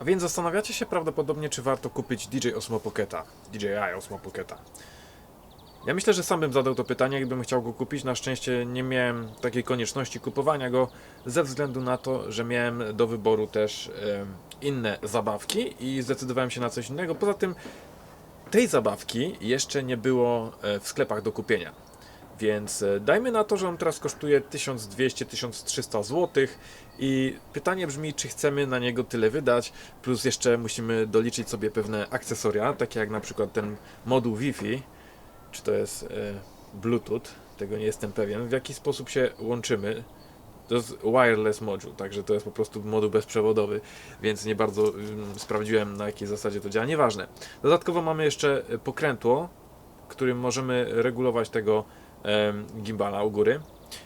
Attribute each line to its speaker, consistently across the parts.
Speaker 1: A więc zastanawiacie się prawdopodobnie, czy warto kupić DJ Osmo Pocketa, DJI Osmo Pocketa. Ja myślę, że sam bym zadał to pytanie, gdybym chciał go kupić. Na szczęście nie miałem takiej konieczności kupowania go, ze względu na to, że miałem do wyboru też inne zabawki i zdecydowałem się na coś innego. Poza tym tej zabawki jeszcze nie było e, w sklepach do kupienia. Więc e, dajmy na to, że on teraz kosztuje 1200-1300 zł i pytanie brzmi, czy chcemy na niego tyle wydać, plus jeszcze musimy doliczyć sobie pewne akcesoria, takie jak na przykład ten moduł Wi-Fi, czy to jest e, Bluetooth, tego nie jestem pewien, w jaki sposób się łączymy. To jest wireless module, także to jest po prostu moduł bezprzewodowy, więc nie bardzo mm, sprawdziłem na jakiej zasadzie to działa, nieważne. Dodatkowo mamy jeszcze pokrętło, którym możemy regulować tego gimbala u góry.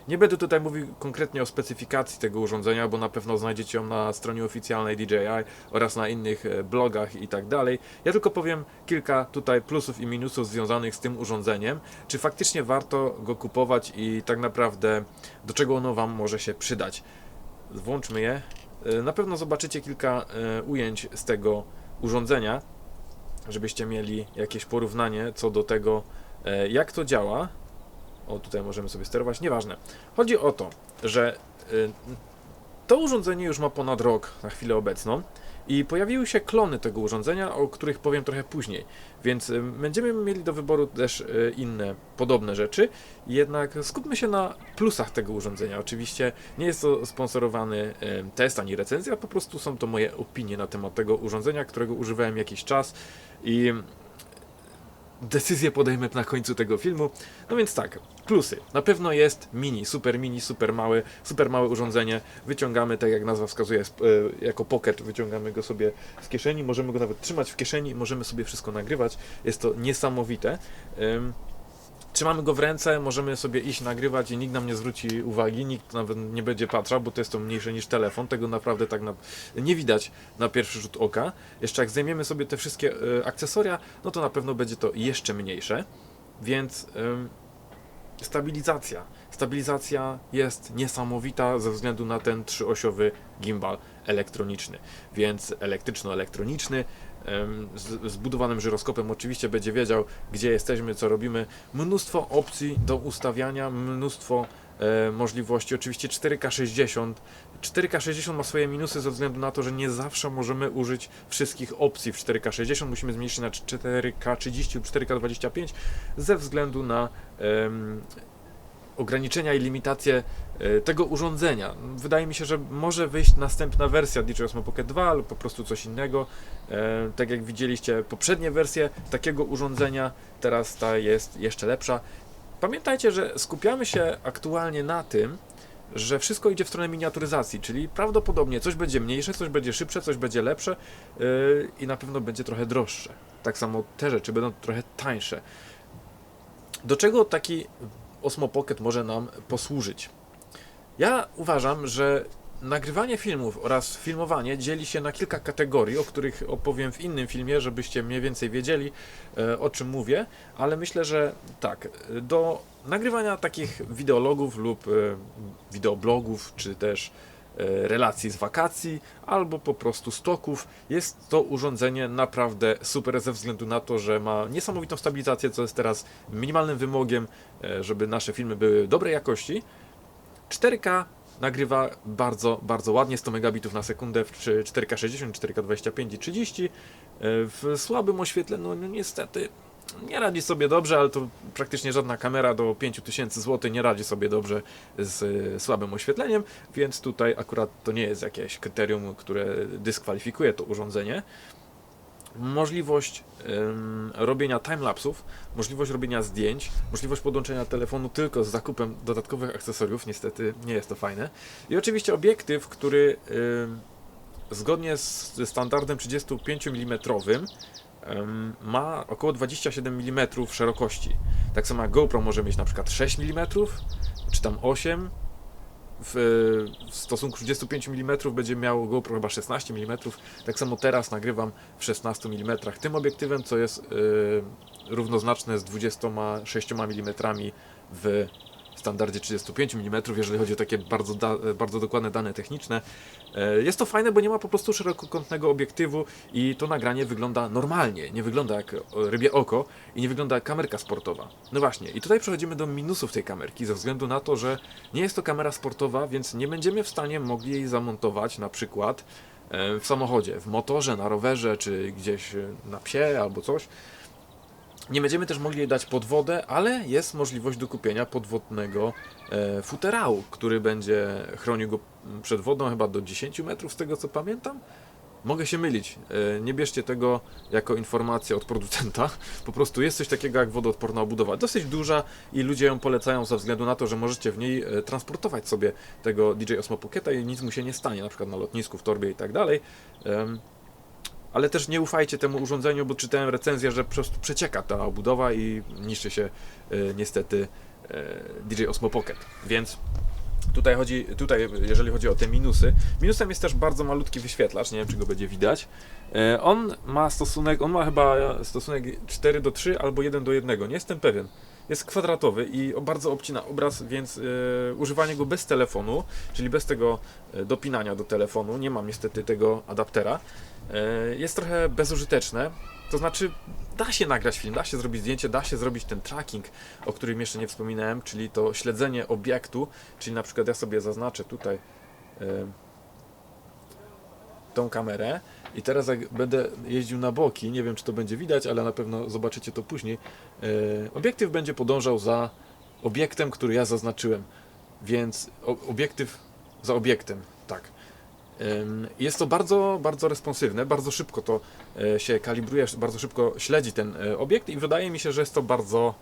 Speaker 1: Nie będę tutaj mówił konkretnie o specyfikacji tego urządzenia, bo na pewno znajdziecie ją na stronie oficjalnej DJI oraz na innych e, blogach i tak dalej. Ja tylko powiem kilka tutaj plusów i minusów związanych z tym urządzeniem. Czy faktycznie warto go kupować i tak naprawdę do czego ono Wam może się przydać. Włączmy je. E, Na pewno zobaczycie kilka e, ujęć z tego urządzenia, żebyście mieli jakieś porównanie co do tego, jak to działa. O, tutaj możemy sobie sterować, nieważne. Chodzi o to, że y, to urządzenie już ma ponad rok na chwilę obecną i pojawiły się klony tego urządzenia, o których powiem trochę później. Więc y, będziemy mieli do wyboru też y, inne podobne rzeczy. Jednak skupmy się na plusach tego urządzenia. Oczywiście nie jest to sponsorowany test ani recenzja, po prostu są to moje opinie na temat tego urządzenia, którego używałem jakiś czas i decyzję podejmę na końcu tego filmu. No więc tak, plusy. Na pewno jest mini, super mini, super mały, super małe urządzenie. Wyciągamy, tak jak nazwa wskazuje, e, jako pocket, wyciągamy go sobie z kieszeni, możemy go nawet trzymać w kieszeni, możemy sobie wszystko nagrywać. Jest to niesamowite. Ym, Trzymamy go w ręce, możemy sobie iść nagrywać i nikt nam nie zwróci uwagi, nikt nawet nie będzie patrzał, bo to jest to mniejsze niż telefon. Tego naprawdę tak na, nie widać na pierwszy rzut oka. Jeszcze jak zdejmiemy sobie te wszystkie e, akcesoria, no to na pewno będzie to jeszcze mniejsze. Więc ym, stabilizacja. Stabilizacja jest niesamowita ze względu na ten trzyosiowy gimbal elektroniczny. Więc elektryczno-elektroniczny z zbudowanym żyroskopem oczywiście będzie wiedział, gdzie jesteśmy, co robimy. Mnóstwo opcji do ustawiania, mnóstwo e, możliwości. Oczywiście 4K60. 4K60 ma swoje minusy ze względu na to, że nie zawsze możemy użyć wszystkich opcji w 4K60. Musimy zmniejszyć na 4K30 lub 4K25 ze względu na em, ograniczenia i limitacje e, tego urządzenia. Wydaje mi się, że może wyjść następna wersja DJI Osmo Pocket 2 lub po prostu coś innego. E, Tak jak widzieliście poprzednie wersje takiego urządzenia, teraz ta jest jeszcze lepsza. Pamiętajcie, że skupiamy się aktualnie na tym, że wszystko idzie w stronę miniaturyzacji, czyli prawdopodobnie coś będzie mniejsze, coś będzie szybsze, coś będzie lepsze yy, i na pewno będzie trochę droższe. Tak samo te rzeczy będą trochę tańsze. Do czego taki Osmo Pocket może nam posłużyć? Ja uważam, że nagrywanie filmów oraz filmowanie dzieli się na kilka kategorii, o których opowiem w innym filmie, żebyście mniej więcej wiedzieli e, o czym mówię, ale myślę, że tak, do nagrywania takich wideologów lub e, wideoblogów, czy też relacji z wakacji, albo po prostu stoków, jest to urządzenie naprawdę super ze względu na to, że ma niesamowitą stabilizację, co jest teraz minimalnym wymogiem, e, żeby nasze filmy były dobrej jakości. 4K nagrywa bardzo, bardzo ładnie, 100 megabitów na sekundę w 4K 60, 4K 25 i 30. E, W słabym oświetle, no no niestety nie radzi sobie dobrze, ale to praktycznie żadna kamera do 5000 zł nie radzi sobie dobrze z e, słabym oświetleniem, więc tutaj akurat to nie jest jakieś kryterium, które dyskwalifikuje to urządzenie możliwość em, robienia timelapsów, możliwość robienia zdjęć, możliwość podłączenia telefonu tylko z zakupem dodatkowych akcesoriów, niestety nie jest to fajne. I oczywiście obiektyw, który em, zgodnie z ze standardem 35 mm ma około 27 mm szerokości. Tak samo jak GoPro może mieć na przykład 6 mm, czy tam 8 w, w stosunku 35 mm będzie miało GoPro chyba 16 mm. Tak samo teraz nagrywam w 16 mm tym obiektywem, co jest y, równoznaczne z 26 mm w w standardzie 35 mm, jeżeli chodzi o takie bardzo, da, bardzo dokładne dane techniczne. E, Jest to fajne, bo nie ma po prostu szerokokątnego obiektywu i to nagranie wygląda normalnie. Nie wygląda jak rybie oko i nie wygląda jak kamerka sportowa. No właśnie, i tutaj przechodzimy do minusów tej kamerki, ze względu na to, że nie jest to kamera sportowa, więc nie będziemy w stanie mogli jej zamontować na przykład e, w samochodzie, w motorze, na rowerze, czy gdzieś e, na psie albo coś. Nie będziemy też mogli jej dać pod wodę, ale jest możliwość do kupienia podwodnego e, futerału, który będzie chronił go przed wodą chyba do 10 metrów, z tego co pamiętam. Mogę się mylić. E, nie bierzcie tego jako informację od producenta. Po prostu jest coś takiego jak wodoodporna obudowa. Dosyć duża i ludzie ją polecają ze względu na to, że możecie w niej e, transportować sobie tego DJ Osmo Pocketa i nic mu się nie stanie, na przykład na lotnisku, w torbie i tak dalej. Ale też nie ufajcie temu urządzeniu, bo czytałem recenzję, że po prostu przecieka ta obudowa i niszczy się e, niestety e, DJ Osmo Pocket. Więc tutaj chodzi, tutaj jeżeli chodzi o te minusy, minusem jest też bardzo malutki wyświetlacz, nie wiem czy go będzie widać. E, on ma stosunek, on ma chyba stosunek 4 do 3 albo 1 do 1, nie jestem pewien. Jest kwadratowy i bardzo obcina obraz, więc e, używanie go bez telefonu, czyli bez tego e, dopinania do telefonu, nie mam niestety tego adaptera, e, jest trochę bezużyteczne. To znaczy, da się nagrać film, da się zrobić zdjęcie, da się zrobić ten tracking, o którym jeszcze nie wspominałem, czyli to śledzenie obiektu, czyli na przykład ja sobie zaznaczę tutaj e, tą kamerę i teraz jak będę jeździł na boki, nie wiem czy to będzie widać, ale na pewno zobaczycie to później, e, obiektyw będzie podążał za obiektem, który ja zaznaczyłem, więc obiektyw za obiektem, tak. Jest to bardzo, bardzo responsywne, bardzo szybko to e, się kalibruje, bardzo szybko śledzi ten e, obiekt i wydaje mi się, że jest to bardzo,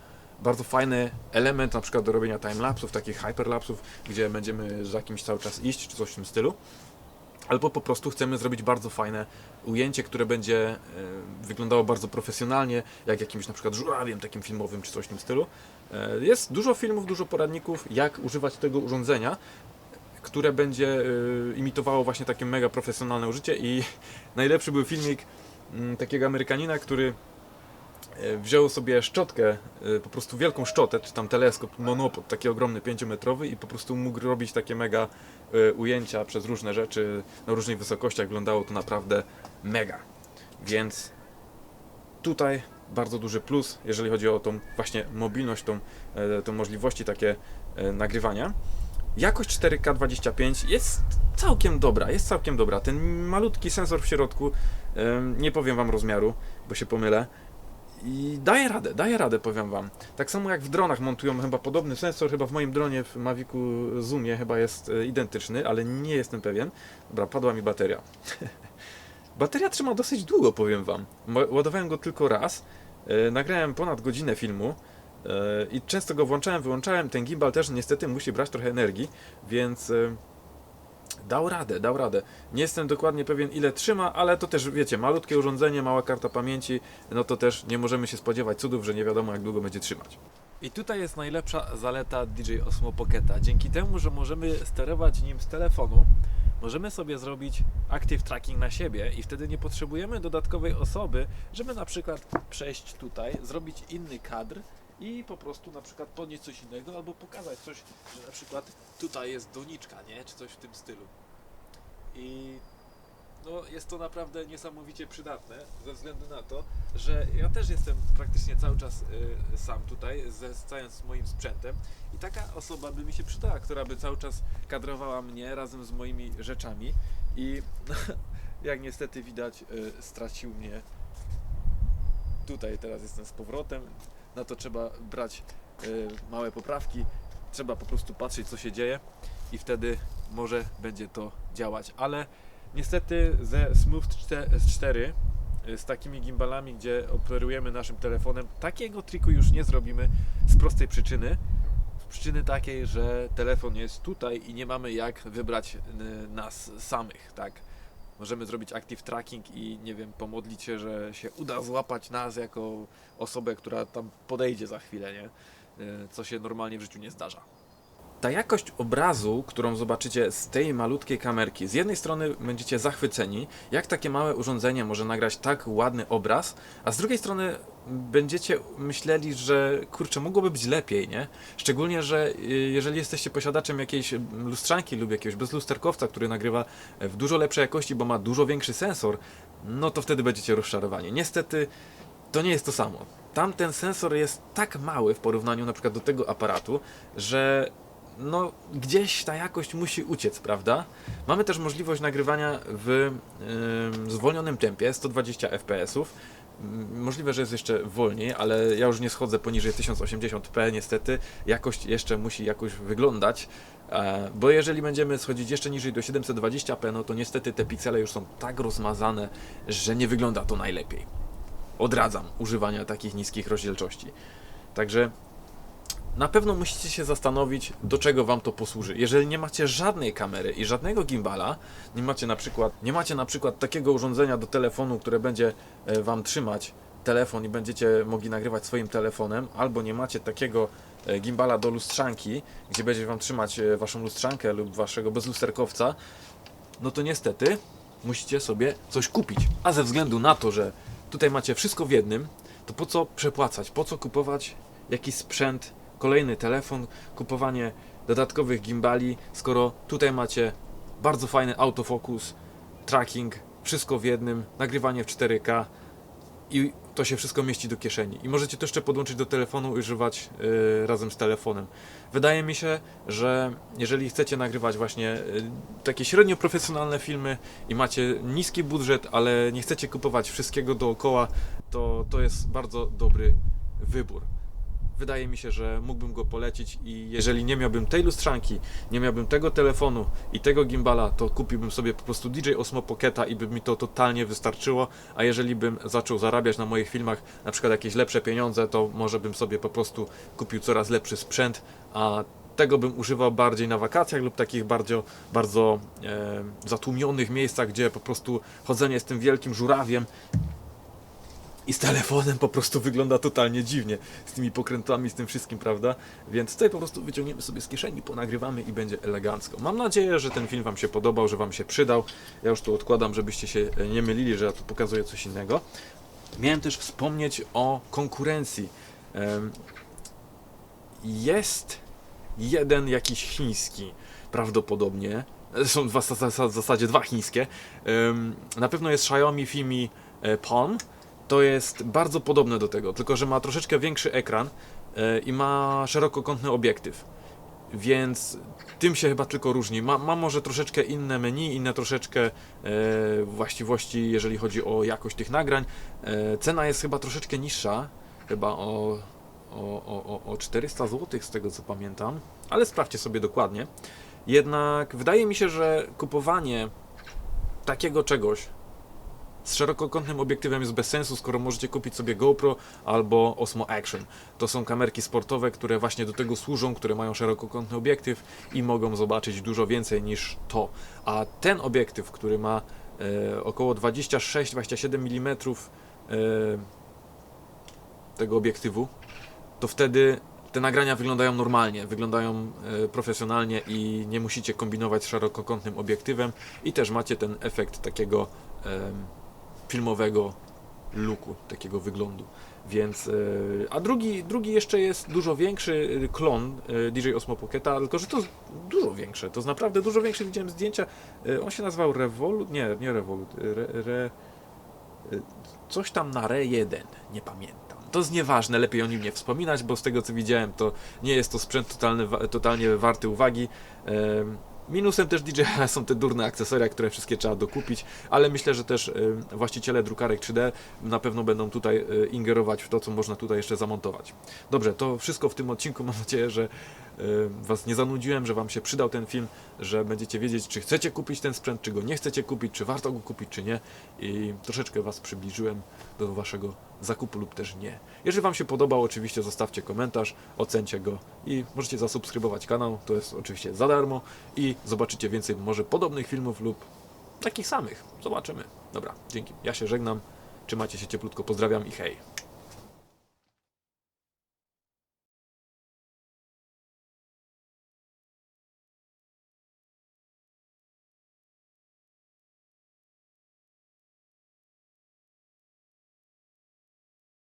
Speaker 1: bardzo fajny element na przykład do robienia timelapsów, takich hyperlapsów, gdzie będziemy za kimś cały czas iść, czy coś w tym stylu. Albo po prostu chcemy zrobić bardzo fajne ujęcie, które będzie e, wyglądało bardzo profesjonalnie, jak jakimś na przykład żurawiem takim filmowym, czy coś w tym stylu. E, Jest dużo filmów, dużo poradników, jak używać tego urządzenia, które będzie y, imitowało właśnie takie mega profesjonalne użycie i najlepszy był filmik mm, takiego Amerykanina, który e, wziął sobie szczotkę, e, po prostu wielką szczotę, czy tam teleskop, monopod, taki ogromny, pięciometrowy i po prostu mógł robić takie mega e, ujęcia przez różne rzeczy na różnych wysokościach. Wyglądało to naprawdę mega. Więc tutaj bardzo duży plus, jeżeli chodzi o tą właśnie mobilność, tą, e, tą możliwości takie e, nagrywania. Jakość 4K25 jest całkiem dobra, jest całkiem dobra. Ten malutki sensor w środku, nie powiem wam rozmiaru, bo się pomylę. I daje radę, daje radę, powiem wam. Tak samo jak w dronach montują chyba podobny sensor, chyba w moim dronie w Mavicu Zoomie chyba jest e, identyczny, ale nie jestem pewien. Dobra, padła mi bateria. Bateria trzyma dosyć długo, powiem wam. Ładowałem go tylko raz. E, nagrałem ponad godzinę filmu. e, I często go włączałem, wyłączałem. Ten gimbal też niestety musi brać trochę energii, więc dał radę, dał radę. Nie jestem dokładnie pewien ile trzyma, ale to też wiecie, malutkie urządzenie, mała karta pamięci, no to też nie możemy się spodziewać cudów, że nie wiadomo jak długo będzie trzymać. I tutaj jest najlepsza zaleta DJ Osmo Pocketa. Dzięki temu, że możemy sterować nim z telefonu, możemy sobie zrobić active tracking na siebie i wtedy nie potrzebujemy dodatkowej osoby, żeby na przykład przejść tutaj, zrobić inny kadr i po prostu na przykład podnieść coś innego albo pokazać coś, że na przykład tutaj jest doniczka, nie? Czy coś w tym stylu. I no, jest to naprawdę niesamowicie przydatne ze względu na to, że ja też jestem praktycznie cały czas y, sam tutaj, ze z całym moim sprzętem i taka osoba by mi się przydała, która by cały czas kadrowała mnie razem z moimi rzeczami i jak niestety widać y, stracił mnie tutaj, teraz jestem z powrotem, na to trzeba brać y, małe poprawki, trzeba po prostu patrzeć co się dzieje i wtedy może będzie to działać, ale niestety ze Smooth 4 y, z takimi gimbalami, gdzie operujemy naszym telefonem, takiego triku już nie zrobimy z prostej przyczyny. Przyczyny takiej, że telefon jest tutaj i nie mamy jak wybrać y, nas samych, tak? Możemy zrobić active tracking i nie wiem, pomodlić się, że się uda złapać nas jako osobę, która tam podejdzie za chwilę, nie? Y, Co się normalnie w życiu nie zdarza. Ta jakość obrazu, którą zobaczycie z tej malutkiej kamerki, z jednej strony będziecie zachwyceni, jak takie małe urządzenie może nagrać tak ładny obraz, a z drugiej strony będziecie myśleli, że kurczę, mogłoby być lepiej, nie? Szczególnie, że y, jeżeli jesteście posiadaczem jakiejś lustrzanki lub jakiegoś bezlusterkowca, który nagrywa w dużo lepszej jakości, bo ma dużo większy sensor, no to wtedy będziecie rozczarowani. Niestety to nie jest to samo. Tamten sensor jest tak mały w porównaniu na przykład do tego aparatu, że no gdzieś ta jakość musi uciec, prawda? Mamy też możliwość nagrywania w ym, zwolnionym tempie, 120 fps. Możliwe, że jest jeszcze wolniej, ale ja już nie schodzę poniżej 1080p, niestety. Jakość jeszcze musi jakoś wyglądać, e, bo jeżeli będziemy schodzić jeszcze niżej do 720p, no to niestety te piksele już są tak rozmazane, że nie wygląda to najlepiej. Odradzam używania takich niskich rozdzielczości. Także na pewno musicie się zastanowić, do czego wam to posłuży. Jeżeli nie macie żadnej kamery i żadnego gimbala, nie macie na przykład, nie macie na przykład takiego urządzenia do telefonu, które będzie e, wam trzymać telefon i będziecie mogli nagrywać swoim telefonem, albo nie macie takiego e, gimbala do lustrzanki, gdzie będzie wam trzymać e, waszą lustrzankę lub waszego bezlusterkowca, no to niestety musicie sobie coś kupić. A ze względu na to, że tutaj macie wszystko w jednym, to po co przepłacać? Po co kupować jakiś sprzęt, kolejny telefon, kupowanie dodatkowych gimbali, skoro tutaj macie bardzo fajny autofokus, tracking, wszystko w jednym, nagrywanie w 4K i to się wszystko mieści do kieszeni. I możecie to jeszcze podłączyć do telefonu i używać yy, razem z telefonem. Wydaje mi się, że jeżeli chcecie nagrywać właśnie yy, takie średnio profesjonalne filmy i macie niski budżet, ale nie chcecie kupować wszystkiego dookoła, to to jest bardzo dobry wybór. Wydaje mi się, że mógłbym go polecić i jeżeli nie miałbym tej lustrzanki, nie miałbym tego telefonu i tego gimbala, to kupiłbym sobie po prostu DJ Osmo Pocketa i by mi to totalnie wystarczyło, a jeżeli bym zaczął zarabiać na moich filmach na przykład jakieś lepsze pieniądze, to może bym sobie po prostu kupił coraz lepszy sprzęt, a tego bym używał bardziej na wakacjach lub takich bardzo, bardzo e, zatłumionych miejscach, gdzie po prostu chodzenie z tym wielkim żurawiem i z telefonem po prostu wygląda totalnie dziwnie. Z tymi pokrętłami, z tym wszystkim, prawda? Więc tutaj po prostu wyciągniemy sobie z kieszeni, ponagrywamy i będzie elegancko. Mam nadzieję, że ten film Wam się podobał, że Wam się przydał. Ja już tu odkładam, żebyście się nie mylili, że ja tu pokazuję coś innego. Miałem też wspomnieć o konkurencji. Jest jeden jakiś chiński, prawdopodobnie. Są w zasadzie dwa chińskie. Na pewno jest Xiaomi Fimi e, Palm to jest bardzo podobne do tego, tylko że ma troszeczkę większy ekran e, i ma szerokokątny obiektyw. Więc tym się chyba tylko różni. Ma, ma może troszeczkę inne menu, inne troszeczkę e, właściwości, jeżeli chodzi o jakość tych nagrań. E, cena jest chyba troszeczkę niższa, chyba o, o, o, o 400 zł z tego co pamiętam, ale sprawdźcie sobie dokładnie. Jednak wydaje mi się, że kupowanie takiego czegoś z szerokokątnym obiektywem jest bez sensu, skoro możecie kupić sobie GoPro albo Osmo Action. To są kamerki sportowe, które właśnie do tego służą, które mają szerokokątny obiektyw i mogą zobaczyć dużo więcej niż to. A ten obiektyw, który ma e, około 26-27 mm e, tego obiektywu, to wtedy te nagrania wyglądają normalnie, wyglądają e, profesjonalnie i nie musicie kombinować z szerokokątnym obiektywem i też macie ten efekt takiego em, filmowego looku, takiego wyglądu. Więc, e, a drugi, drugi jeszcze jest dużo większy e, klon e, DJ Osmo Pocketa, tylko że to jest dużo większe, to jest naprawdę dużo większe. Widziałem zdjęcia, on się nazywał Revolut, nie, nie Revolut, re, re, coś tam na Re 1, nie pamiętam. To jest nieważne, lepiej o nim nie wspominać, bo z tego co widziałem, to nie jest to sprzęt totalny, totalnie warty uwagi. Em, Minusem też DJI są te durne akcesoria, które wszystkie trzeba dokupić, ale myślę, że też y, właściciele drukarek 3D na pewno będą tutaj y, ingerować w to, co można tutaj jeszcze zamontować. Dobrze, to wszystko w tym odcinku. Mam nadzieję, że Was nie zanudziłem, że Wam się przydał ten film, że będziecie wiedzieć, czy chcecie kupić ten sprzęt, czy go nie chcecie kupić, czy warto go kupić, czy nie. I troszeczkę Was przybliżyłem do Waszego zakupu lub też nie. Jeżeli Wam się podobał, oczywiście zostawcie komentarz, ocencie go i możecie zasubskrybować kanał, to jest oczywiście za darmo i zobaczycie więcej może podobnych filmów lub takich samych. Zobaczymy. Dobra, dzięki. Ja się żegnam. Trzymajcie się cieplutko, pozdrawiam i hej.